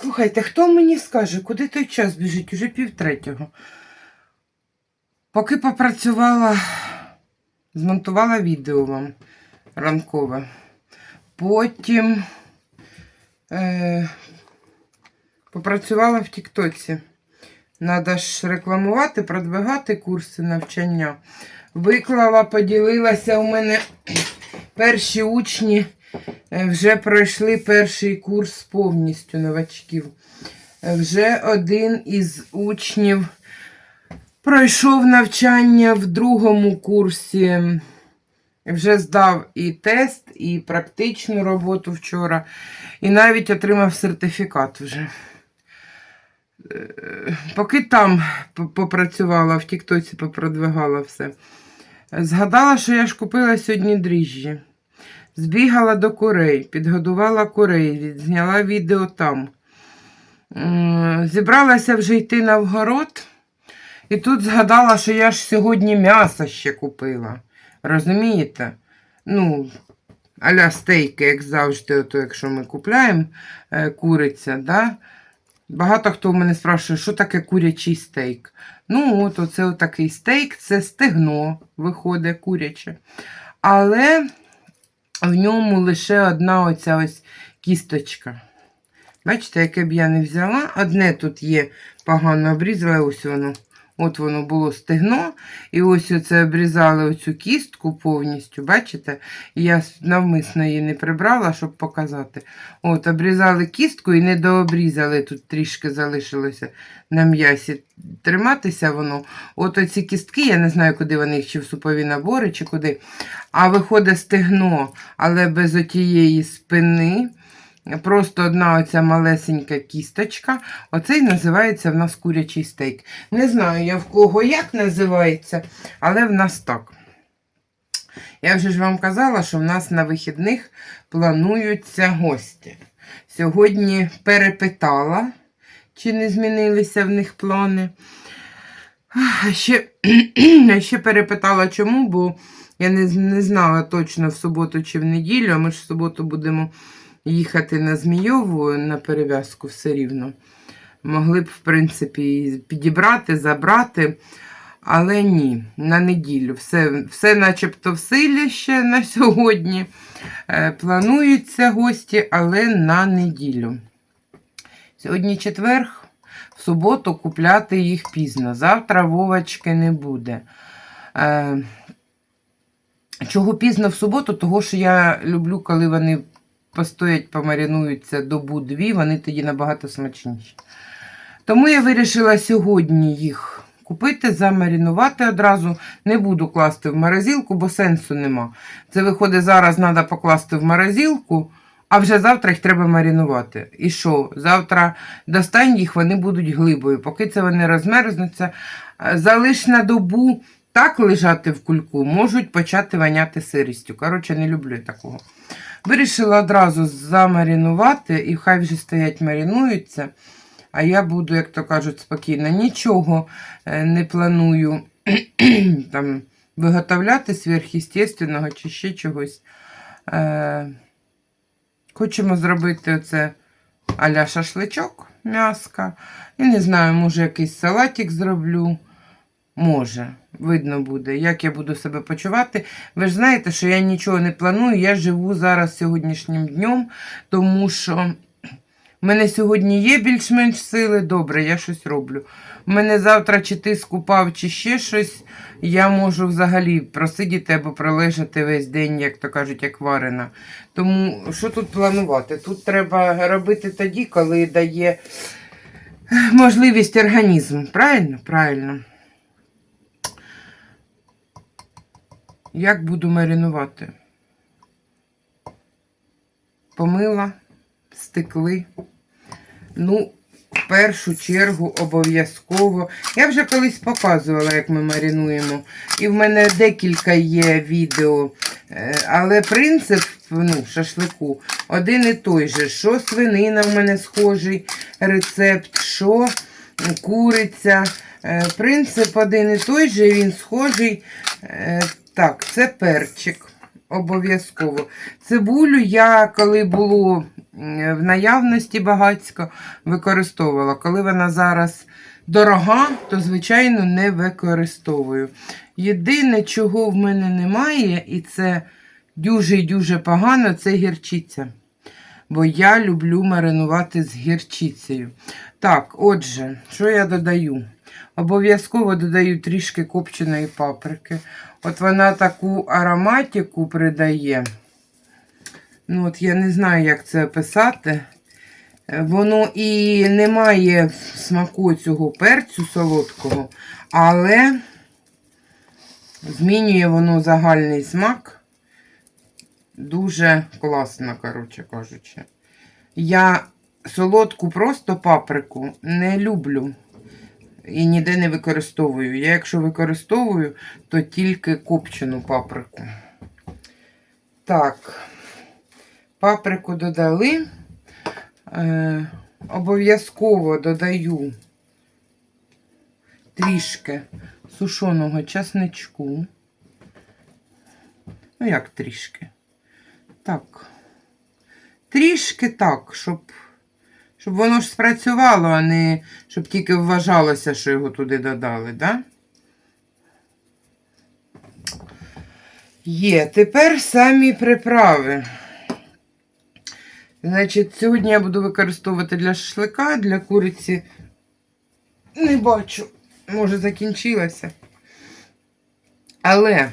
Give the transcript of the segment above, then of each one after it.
Слухайте, хто мені скаже, куди той час біжить? Уже півтретього. Поки попрацювала, змонтувала відео вам ранкове. Потім е, попрацювала в Тіктоці. Надо ж рекламувати, продвигати курси навчання. Виклала, поділилася у мене перші учні вже пройшли перший курс повністю новачків. Е, Вже один із учнів пройшов навчання в другому курсі. Вже здав і тест, і практичну роботу вчора, і навіть отримав сертифікат вже. Е, Поки там попрацювала, в Тіктоці попродвигала все. Згадала, що я ж купила сьогодні дріжджі. Збігала до курей, підгодувала курей, зняла відео там. Зібралася вже йти на вгород. І тут згадала, що я ж сьогодні м'ясо ще купила. Розумієте? Ну, аля стейки, як завжди, ото, якщо ми купляємо е, куриця, да? Багато хто в мене спрашує, що таке курячий стейк. Ну, от оце отакий стейк, це стегно виходить куряче. Але в ньому лише одна оця ось кісточка. Бачите, яке б я не взяла. Одне тут є погано обрізала, ось воно. От воно було стегно. І ось оце обрізали оцю кістку повністю. Бачите? Я навмисно її не прибрала, щоб показати. От, обрізали кістку і не дообрізали. Тут трішки залишилося на м'ясі. Триматися воно. От оці кістки, я не знаю, куди вони їх, чи в супові набори, чи куди. А виходить стегно, але без отієї спини. Просто одна оця малесенька кісточка. Оцей називається в нас курячий стейк. Не знаю я в кого як називається, але в нас так. Я вже ж вам казала, що в нас на вихідних плануються гості. Сьогодні перепитала, чи не змінилися в них плани. Ще, ще перепитала, чому, бо я не, не знала точно в суботу чи в неділю, а ми ж в суботу будемо їхати на Змійову на перев'язку все рівно. Могли б, в принципі, підібрати, забрати, але ні, на неділю. Все, все начебто в силі ще на сьогодні. Е, Плануються гості, але на неділю. Сьогодні четверг, в суботу купляти їх пізно. Завтра Вовочки не буде. Е, Чого пізно в суботу? Того, що я люблю, коли вони постоять, помаринуються добу-дві, вони тоді набагато смачніші. Тому я вирішила сьогодні їх купити, замаринувати одразу. Не буду класти в морозилку, бо сенсу нема. Це виходить, зараз треба покласти в морозилку, а вже завтра їх треба маринувати. І що? Завтра достань їх, вони будуть глибою. Поки це вони розмерзнуться, залиш на добу так лежати в кульку, можуть почати воняти сирістю. Коротше, не люблю такого. Вирішила одразу замаринувати, і хай вже стоять, маринуються. А я буду, як то кажуть, спокійно. Нічого е, не планую там, виготовляти сверхъестественного чи ще чогось. Е, Хочемо зробити оце аля шашличок, м'яска. Я не знаю, може якийсь салатик зроблю. Може, видно буде, як я буду себе почувати. Ви ж знаєте, що я нічого не планую. Я живу зараз сьогоднішнім днем, тому що в мене сьогодні є більш-менш сили. Добре, я щось роблю. У мене завтра чи ти скупав, чи ще щось. Я можу взагалі просидіти або пролежати весь день, як то кажуть, як варена. Тому що тут планувати? Тут треба робити тоді, коли дає можливість організм. Правильно? Правильно. Як буду маринувати? Помила, стекли. Ну, в першу чергу обов'язково. Я вже колись показувала, як ми маринуємо. І в мене декілька є відео. Е, Але принцип ну, шашлику один і той же. Що свинина в мене схожий рецепт, що куриця. Е, Принцип один і той же, він схожий. Так, це перчик. Обов'язково. Цибулю я, коли було в наявності багацько використовувала. Коли вона зараз дорога, то, звичайно, не використовую. Єдине, чого в мене немає, і це дуже і дуже погано, це гірчиця. Бо я люблю маринувати з гірчицею. Так, отже, що я додаю? Обов'язково додаю трішки копченої паприки. От вона таку ароматику придає. Ну, от я не знаю, як це описати. Воно і не має смаку цього перцю солодкого, але змінює воно загальний смак. Дуже класно, коротше кажучи. Я солодку просто паприку не люблю і ніде не використовую. Я, якщо використовую, то тільки копчену паприку. Так, паприку додали. Е, обов'язково додаю трішки сушеного часничку. Ну, як трішки? Так. Трішки так, щоб, щоб воно ж спрацювало, а не щоб тільки вважалося, що його туди додали, да? Є, тепер самі приправи. Значить, сьогодні я буду використовувати для шашлика, для куриці. Не бачу, може закінчилася. Але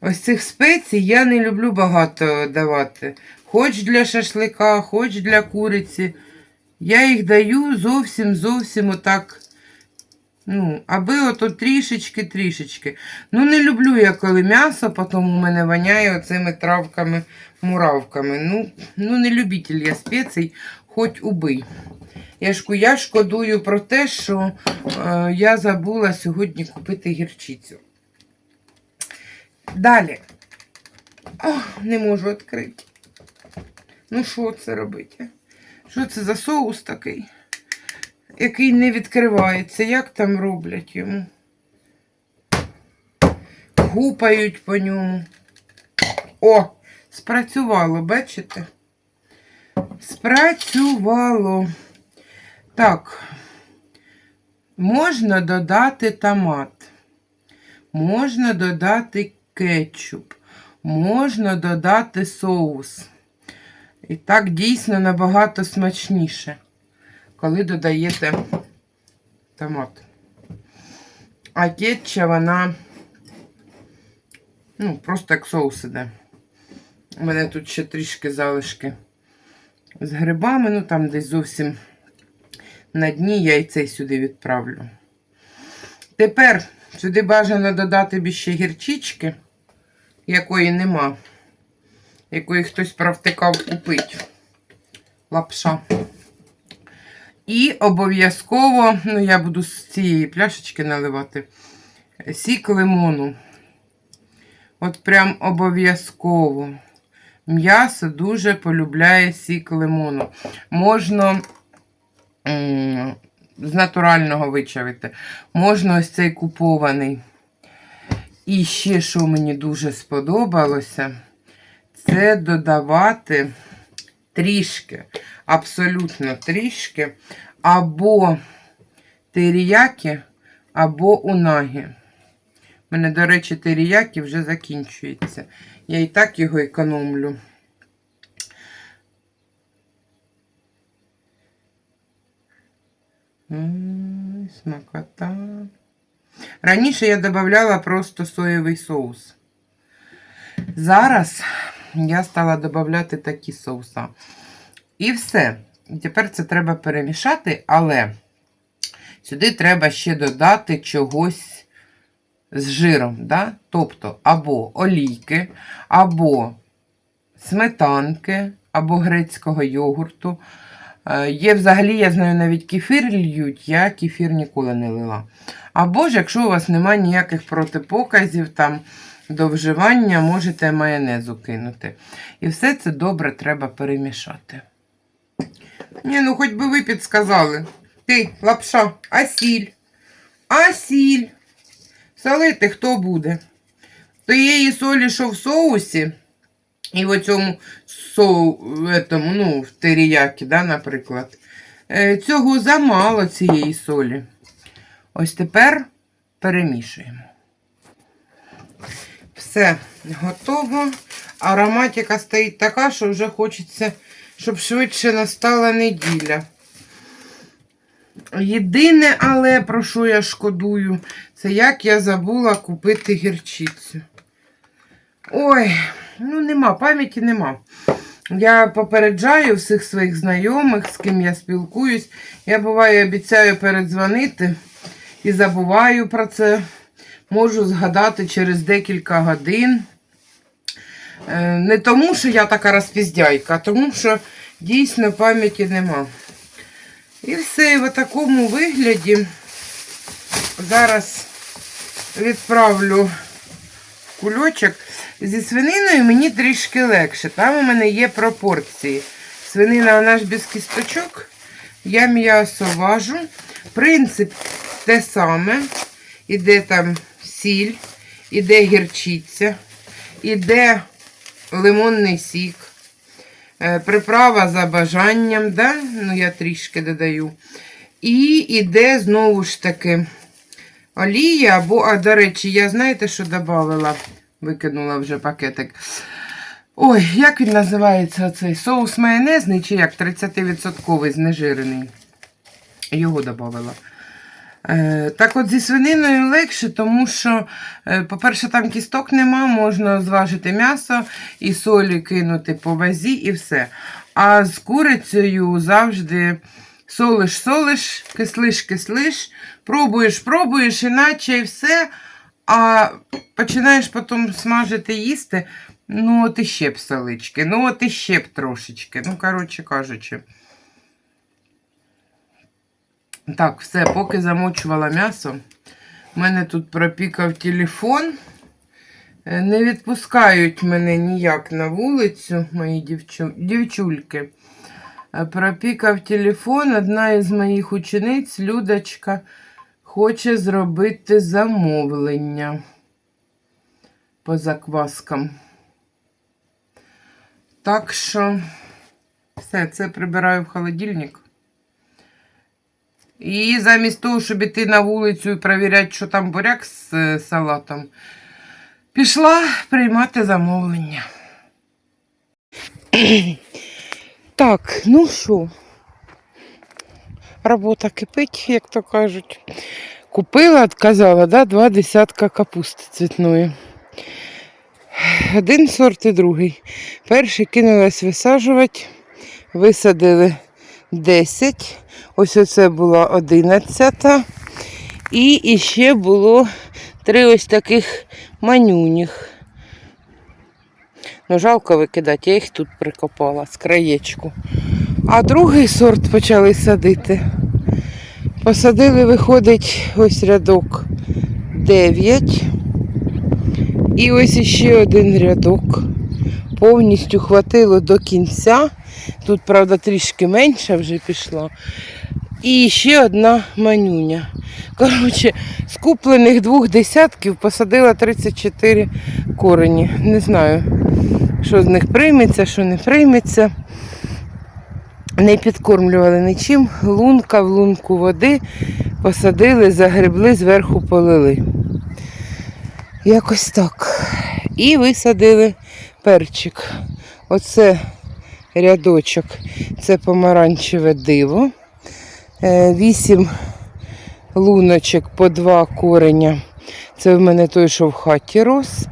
ось цих спецій я не люблю багато давати. Хоч для шашлика, хоч для куриці. Я їх даю зовсім зовсім отак. Ну, аби ото трішечки-трішечки. Ну, не люблю я, коли м'ясо потім у мене воняє оцими травками, муравками. Ну, ну не любитель я спецій, хоч убий. Я, ж, я шкодую про те, що е, я забула сьогодні купити гірчицю. Далі. О, не можу відкрити. Ну, що це робити? Що це за соус такий? Який не відкривається. Як там роблять йому? Гупають по ньому. О, спрацювало, бачите? Спрацювало. Так, можна додати томат, можна додати кетчуп, можна додати соус. І так дійсно набагато смачніше, коли додаєте томат. А кетча вона, ну, просто як соус іде. У мене тут ще трішки залишки з грибами, ну там десь зовсім на дні я і цей сюди відправлю. Тепер сюди бажано додати ще гірчички, якої нема, якої хтось провтикав купити. Лапша. І обов'язково, ну, я буду з цієї пляшечки наливати сік лимону. От прям обов'язково. М'ясо дуже полюбляє сік лимону. Можна з натурального вичавити. Можна ось цей купований. І ще, що мені дуже сподобалося, це додавати трішки, абсолютно трішки, або теріякі, або унагі. У мене, до речі, теріякі вже закінчується. Я і так його економлю. Смакота. Раніше я додавала просто соєвий соус. Зараз я стала додавати такі соуса. І все. Тепер це треба перемішати, але сюди треба ще додати чогось з жиром. Да? Тобто або олійки, або сметанки, або грецького йогурту. Е, Є взагалі, я знаю, навіть кефір льють, я кефір ніколи не лила. Або ж, якщо у вас немає ніяких протипоказів там до вживання, можете майонезу кинути. І все це добре треба перемішати. Ні, ну хоч би ви підсказали. Ти, лапша, а сіль? А сіль? Солити хто буде? Тієї солі, що в соусі, І в цьому соу, этому, ну, в теріякі, да, наприклад. Е, Цього замало цієї солі. Ось тепер перемішуємо. Все готово. Ароматика стоїть така, що вже хочеться, щоб швидше настала неділя. Єдине, але про що я шкодую, це як я забула купити гірчицю. Ой, ну нема, пам'яті нема. Я попереджаю всіх своїх знайомих, з ким я спілкуюсь. Я буває обіцяю передзвонити і забуваю про це. Можу згадати через декілька годин. Е, Не тому, що я така розпіздяйка, а тому, що дійсно пам'яті нема. І все, і в такому вигляді зараз відправлю в кульочок. Зі свининою мені трішки легше. Там у мене є пропорції. Свинина вона ж без кісточок. Я м'ясо важу. Принцип те саме. Іде там сіль, іде гірчиця, іде лимонний сік. Е, Приправа за бажанням, да? ну я трішки додаю. І іде знову ж таки олія, або, а до речі, я знаєте, що додавала? Викинула вже пакетик. Ой, як він називається цей соус майонезний, чи як 30% знежирений. Його додавала. Е, Так от зі свининою легше, тому що, е, по-перше, там кісток нема, можна зважити м'ясо і солі кинути по вазі і все. А з курицею завжди солиш, солиш, кислиш, кислиш, пробуєш, пробуєш, іначе і все. А починаєш потім смажити їсти. Ну, от іще б солички, ну от іще б трошечки. Ну, коротше кажучи. Так, все, поки замочувала м'ясо. У мене тут пропікав телефон. Е, Не відпускають мене ніяк на вулицю, мої дівчу... дівчульки. Е, Пропікав телефон. Одна із моїх учениць, Людочка, хоче зробити замовлення по закваскам. Так що, все, це прибираю в холодильник. І замість того, щоб іти на вулицю і перевіряти, що там буряк з е, салатом, пішла приймати замовлення. Так, ну що, робота кипить, як то кажуть. Купила, казала, да, два десятка капусти цвітної. Один сорт і другий. Перший кинулась висаджувати, висадили 10. Ось оце була 11. І іще було три ось таких манюніх. Ну, жалко викидати, я їх тут прикопала з краєчку. А другий сорт почали садити. Посадили, виходить, ось рядок 9. І ось іще один рядок. Повністю хватило до кінця. Тут, правда, трішки менше вже пішло. І ще одна манюня. Коротше, з куплених двох десятків посадила 34 корені. Не знаю, що з них прийметься, що не прийметься. Не підкормлювали нічим. Лунка в лунку води посадили, загребли, зверху полили. Якось так. І висадили перчик. Оце рядочок, це помаранчеве диво. Е, Вісім луночок по два кореня. Це в мене той, що в хаті рос.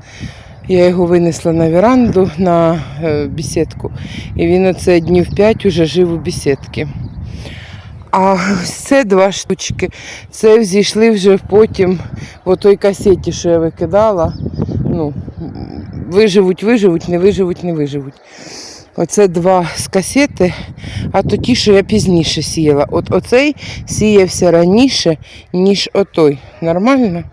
Я його винесла на веранду на е, бесідку. І він оце днів 5 уже жив у бесідці. А ось це два штучки. Це взійшли вже потім в той касеті, що я викидала. Ну, виживуть, виживуть, не виживуть, не виживуть. Оце два з касети, а то ті, що я пізніше сіяла. От оцей сіявся раніше, ніж отой. Нормально?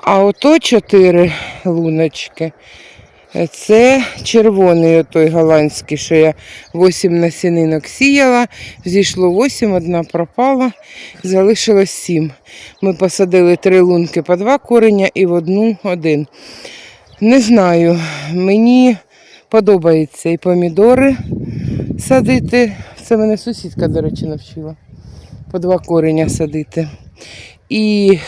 А ото чотири луночки. Це червоний отой голландський, що я 8 насінинок сіяла, зійшло 8, одна пропала, залишилось 7. Ми посадили три лунки по два кореня і в одну один. Не знаю, мені подобається і помідори садити. Це мене сусідка, до речі, навчила. По два кореня садити. І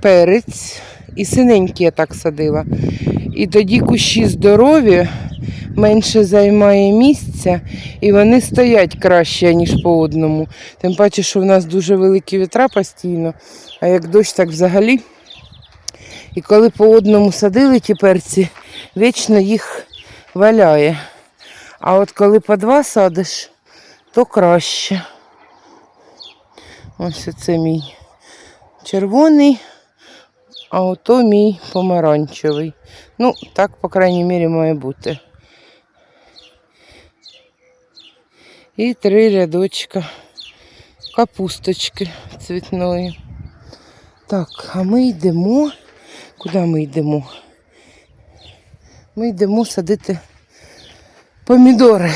перець, і синенькі я так садила. І тоді кущі здорові, менше займає місця, і вони стоять краще, ніж по одному. Тим паче, що в нас дуже великі вітра постійно, а як дощ, так взагалі. І коли по одному садили ті перці, вічно їх валяє. А от коли по два садиш, то краще. Ось це мій червоний, а ото мій помаранчевий. Ну, так, по крайній мірі, має бути. І три рядочка капусточки цвітної. Так, а ми йдемо. Куди ми йдемо? Ми йдемо садити помідори.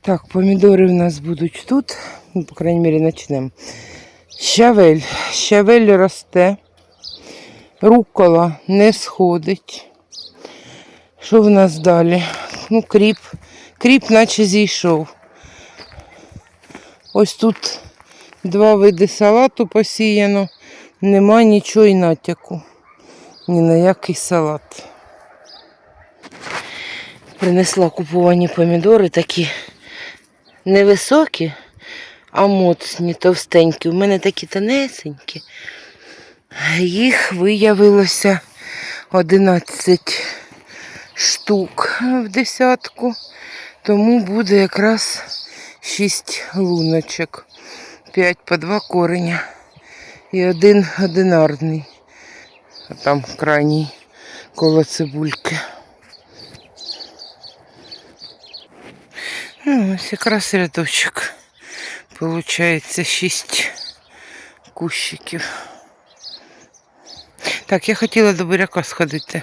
Так, помідори в нас будуть тут. Ну, по крайній мірі, почнемо. Щавель. Щавель росте. Рукола не сходить. Що в нас далі? Ну, кріп. Кріп наче зійшов. Ось тут два види салату посіяно. Нема нічого і натяку. Ні на який салат. Принесла куповані помідори такі невисокі, а моцні, товстенькі. У мене такі тонесенькі. Їх виявилося 11 штук в десятку, тому буде якраз 6 луночок. 5 по 2 кореня. І один одинарний. А там крайній коло цибульки. Ну, ось якраз рядочок. Получається 6 кущиків. Так, я хотіла до буряка сходити.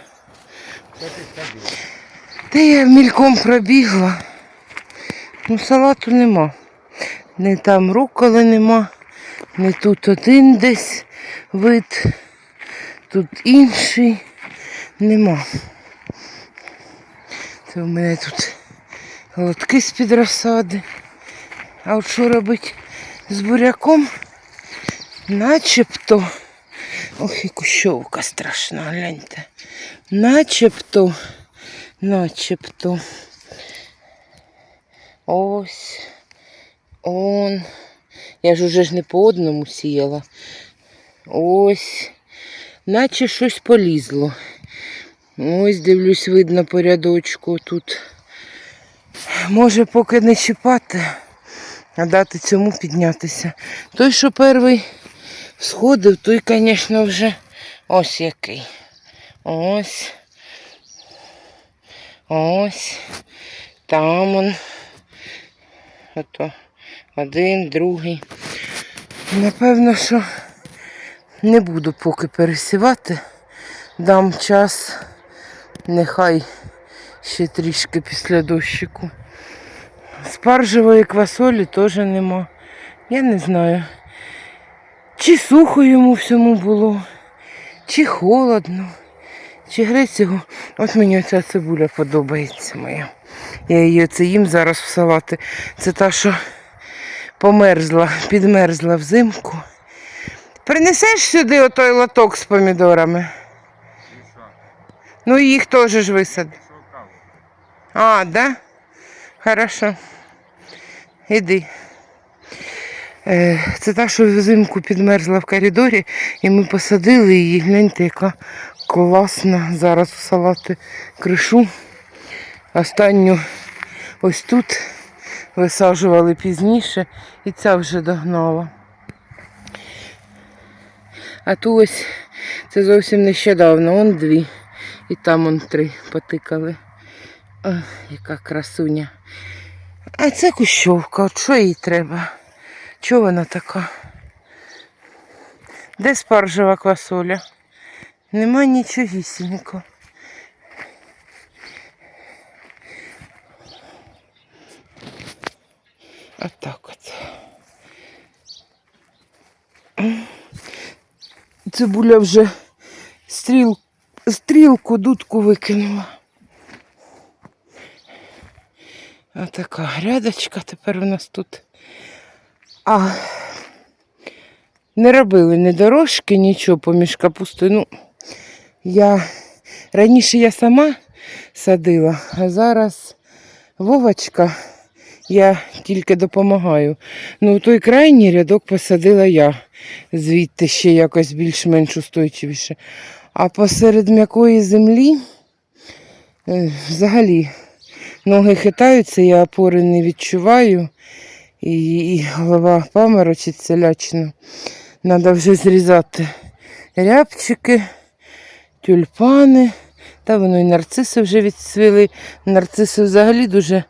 Та я мільком пробігла. Ну, салату нема. Не там руколи нема, не тут один десь вид, тут інший нема. Це в мене тут лотки з-під розсади. А от що робити з буряком? Начебто. Ох, і кущовка страшна, гляньте. Начебто, начебто. Ось. Он. Я ж уже ж не по одному сіяла. Ось. Наче щось полізло. Ось, дивлюсь, видно по рядочку тут. Може, поки не чіпати, а дати цьому піднятися. Той, що перший сходив, той, звісно, вже ось який. Ось. Ось. Там он. Ото. Один, другий. Напевно, що не буду поки пересівати. Дам час, нехай ще трішки після дощику. Спаржевої квасолі теж нема. Я не знаю. Чи сухо йому всьому було, чи холодно, чи грець його. От мені оця цибуля подобається моя. Я її оце їм зараз в салати. Це та, що померзла, підмерзла взимку. Принесеш сюди отой лоток з помідорами? Ну їх теж ж висади. А, да? Хорошо. Іди. Е, Це та, що взимку підмерзла в коридорі, і ми посадили її. Гляньте, яка класна. Зараз в салати кришу. Останню ось тут висаджували пізніше, і ця вже догнала. А ту ось це зовсім нещодавно, он дві. І там он три потикали. О, яка красуня. А це кущовка, от що їй треба? Чого вона така? Де спаржева квасоля? Нема нічогісінько. Отак от. Цибуля вже стріл, стрілку, дудку викинула. Отака грядочка тепер у нас тут. А не робили ні дорожки, нічого поміж капустою. Ну, я раніше я сама садила, а зараз Вовочка, я тільки допомагаю. Ну, той крайній рядок посадила я. Звідти ще якось більш-менш устойчивіше. А посеред м'якої землі е, взагалі ноги хитаються, я опори не відчуваю. І, і голова паморочиться лячно. Треба вже зрізати рябчики, тюльпани. Та воно і нарциси вже відцвіли. Нарциси взагалі дуже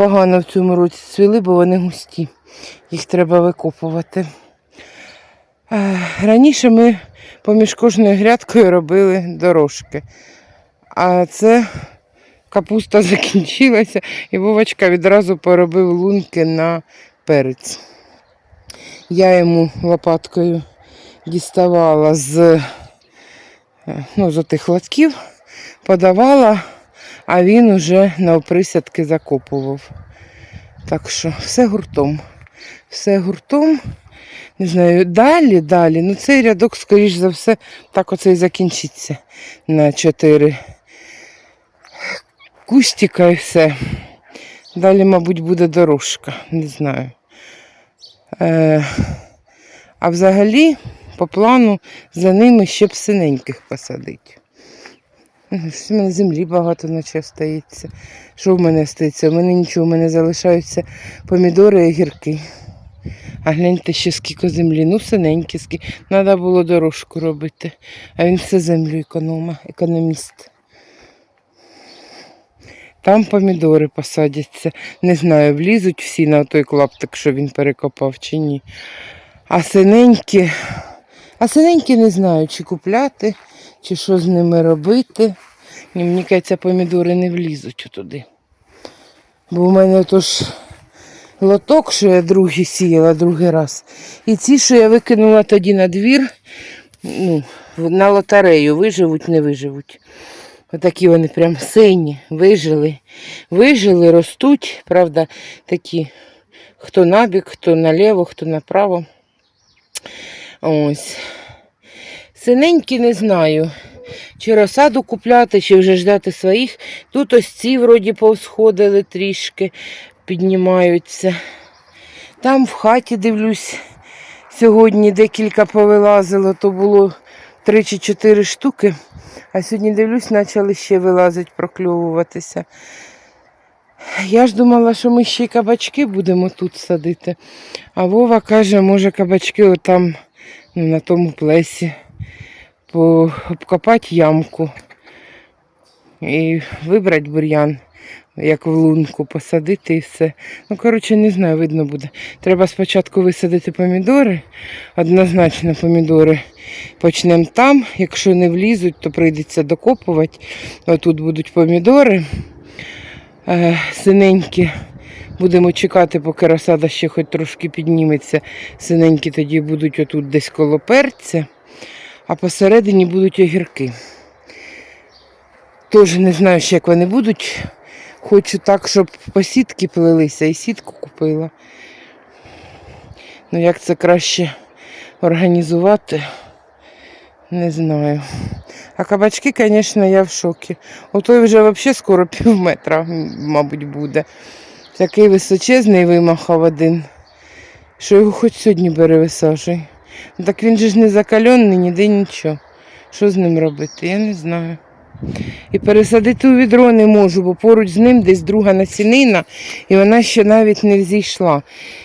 погано в цьому році цвіли, бо вони густі. Їх треба викопувати. Раніше ми поміж кожною грядкою робили дорожки. А це капуста закінчилася, і Вовочка відразу поробив лунки на перець. Я йому лопаткою діставала з, е, ну, з отих лотків, подавала, а він уже на оприсядки закопував. Так що все гуртом. Все гуртом. Не знаю, далі, далі. Ну цей рядок, скоріш за все, так оце і закінчиться на 4 кустика і все. Далі, мабуть, буде дорожка, не знаю. Е, а взагалі, по плану, за ними ще б синеньких посадити. У мене землі багато наче стається. Що в мене стається? У мене нічого, у мене залишаються помідори і огірки. А гляньте ще скільки землі. Ну, синенькі, скільки. Треба було дорожку робити. А він все землю економа, економіст. Там помідори посадяться. Не знаю, влізуть всі на той клаптик, що він перекопав чи ні. А синенькі, а синенькі не знаю, чи купляти, чи що з ними робити. Ні, мені кажеться, помідори не влізуть туди. Бо в мене то ж лоток, що я другий сіяла другий раз. І ці, що я викинула тоді на двір, ну, на лотерею, виживуть, не виживуть. Отакі вони прям сині, вижили. Вижили, ростуть, правда, такі, хто набік, хто наліво, хто направо. Ось. Синенькі не знаю, чи розсаду купляти, чи вже ждати своїх. Тут ось ці вроді повсходили трішки, піднімаються. Там в хаті дивлюсь, сьогодні декілька повилазило, то було три чи чотири штуки. А сьогодні дивлюсь, почали ще вилазити, прокльовуватися. Я ж думала, що ми ще й кабачки будемо тут садити. А Вова каже, може кабачки отам ну, на тому плесі обкопати ямку і вибрати бур'ян, як в лунку, посадити і все. Ну, коротше, не знаю, видно буде. Треба спочатку висадити помідори, однозначно помідори. Почнемо там. Якщо не влізуть, то прийдеться докопувати. Отут будуть помідори е, синенькі. Будемо чекати, поки розсада ще хоч трошки підніметься. Синенькі тоді будуть отут десь коло перця, а посередині будуть огірки. Теж не знаю, ще як вони будуть. Хочу так, щоб по сітки плелися і сітку купила. Ну як це краще організувати, не знаю. А кабачки, звісно, я в шокі. Отой вже взагалі скоро пів метра, мабуть, буде. Такий височезний вимахав один, що його хоч сьогодні. Ну, Так він же ж не закалений, ніде нічого. Що з ним робити? Я не знаю. І пересадити у відро не можу, бо поруч з ним десь друга насінина, і вона ще навіть не взійшла.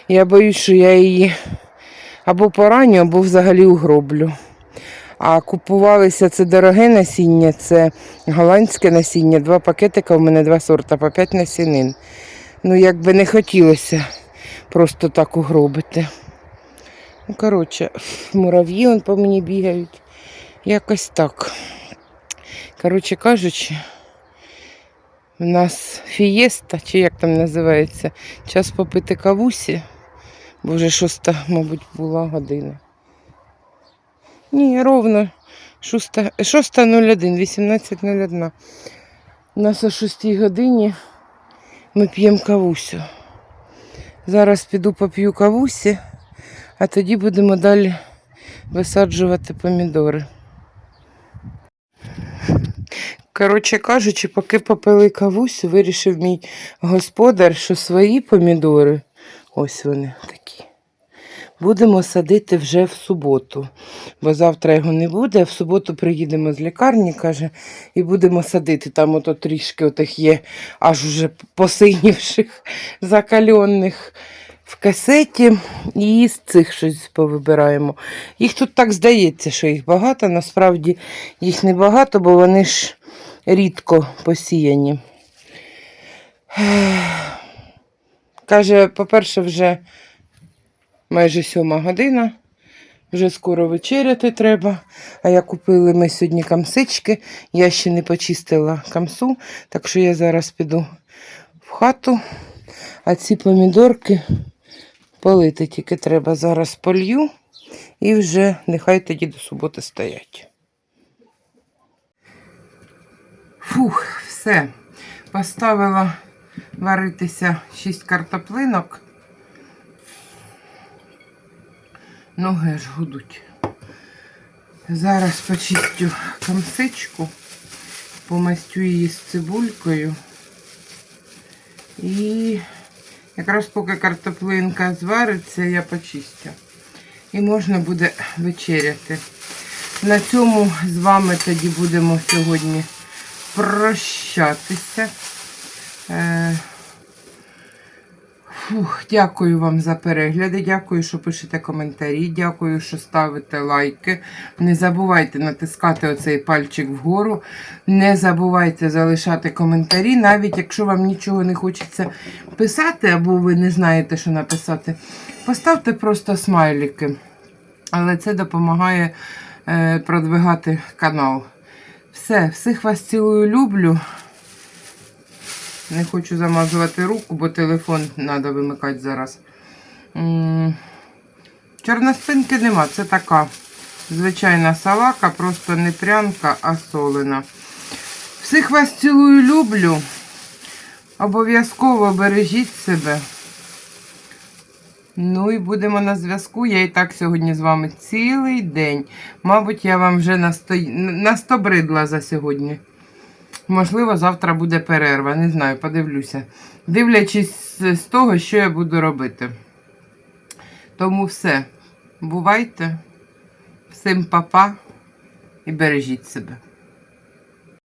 Я боюсь, що я її або пораню, або взагалі угроблю. А купувалися це дороге насіння, це голландське насіння, два пакетика, у мене два сорта, по п'ять насінин. Ну, як би не хотілося просто так угробити. Ну, коротше, мурав'ї он по мені бігають. Якось так. Коротше кажучи, у нас фієста, чи як там називається, час попити кавусі, бо вже шоста, мабуть, була година. Ні, ровно 6.01, 18.01. У нас о 6 годині ми п'ємо кавусю. Зараз піду поп'ю кавусі, а тоді будемо далі висаджувати помідори. Коротше кажучи, поки попили кавусю, вирішив мій господар, що свої помідори, ось вони такі, будемо садити вже в суботу. Бо завтра його не буде, а в суботу приїдемо з лікарні, каже, і будемо садити. Там ото трішки отих є, аж уже посинівших, закальонних в касеті. І з цих щось повибираємо. Їх тут так здається, що їх багато. Насправді їх не багато, бо вони ж рідко посіяні. Каже, по-перше, вже майже сьома година, вже скоро вечеряти треба. А я купили ми сьогодні камсички. Я ще не почистила камсу, так що я зараз піду в хату. А ці помідорки полити тільки треба. Зараз полью і вже нехай тоді до суботи стоять. Фух, все. Поставила варитися 6 картоплинок. Ноги ж гудуть. Зараз почистю камсичку, помастю її з цибулькою. І якраз поки картоплинка звариться, я почистю. І можна буде вечеряти. На цьому з вами тоді будемо сьогодні прощатися. Е, Фух, дякую вам за перегляди, дякую, що пишете коментарі, дякую, що ставите лайки. Не забувайте натискати оцей пальчик вгору. Не забувайте залишати коментарі, навіть якщо вам нічого не хочеться писати, або ви не знаєте, що написати. Поставте просто смайлики. Але це допомагає е, продвигати канал. Все, всіх вас цілую, люблю. Не хочу замазувати руку, бо телефон треба вимикати зараз. Чорноспинки нема. Це така звичайна салака, просто не прянка, а солена. Всіх вас цілую, люблю. Обов'язково бережіть себе. Ну і будемо на зв'язку. Я і так сьогодні з вами цілий день. Мабуть, я вам вже насто... настобридла за сьогодні. Можливо, завтра буде перерва, не знаю, подивлюся. Дивлячись з того, що я буду робити. Тому все. Бувайте. Всім па-па і бережіть себе.